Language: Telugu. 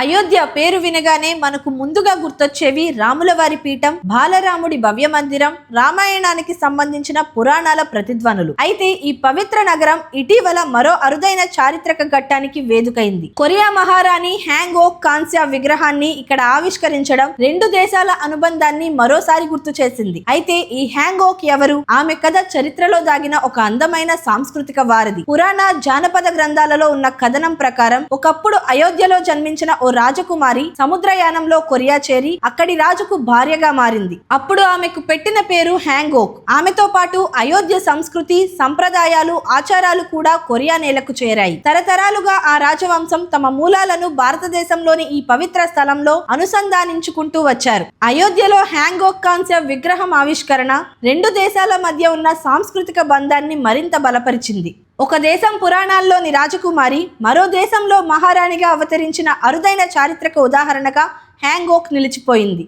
అయోధ్య పేరు వినగానే మనకు ముందుగా గుర్తొచ్చేవి రాములవారి పీఠం బాలరాముడి భవ్య మందిరం రామాయణానికి సంబంధించిన పురాణాల ప్రతిధ్వనులు. అయితే ఈ పవిత్ర నగరం ఇటీవల మరో అరుదైన చారిత్రక ఘట్టానికి వేదికైంది. కొరియా మహారాణి హ్యాంగ్ ఓక్ కాన్స్యా విగ్రహాన్ని ఇక్కడ ఆవిష్కరించడం రెండు దేశాల అనుబంధాన్ని మరోసారి గుర్తు చేసింది. అయితే ఈ హ్యాంగ్ ఓక్ ఎవరు? ఆమె కథ చరిత్రలో దాగిన ఒక అందమైన సాంస్కృతిక వారధి. పురాణ జానపద గ్రంథాలలో ఉన్న కథనం ప్రకారం ఒకప్పుడు అయోధ్యలో జన్మించిన ఓ రాజకుమారి సముద్రయానంలో కొరియా చేరి అక్కడి రాజుకు భార్యగా మారింది. అప్పుడు ఆమెకు పెట్టిన పేరు హ్యాంగోక్. ఆమెతో పాటు అయోధ్య సంస్కృతి సంప్రదాయాలు ఆచారాలు కూడా కొరియా నేలకు చేరాయి. తరతరాలుగా ఆ రాజవంశం తమ మూలాలను భారతదేశంలోని ఈ పవిత్ర స్థలంలో అనుసంధానించుకుంటూ వచ్చారు. అయోధ్యలో హ్యాంగోక్ కాన్సెప్ట్ విగ్రహం ఆవిష్కరణ రెండు దేశాల మధ్య ఉన్న సాంస్కృతిక బంధాన్ని మరింత బలపరిచింది. ఒక దేశం పురాణాల్లోని రాజకుమారి మరో దేశంలో మహారాణిగా అవతరించిన అరుదైన చారిత్రక ఉదాహరణగా హ్యాంగోక్ నిలిచిపోయింది.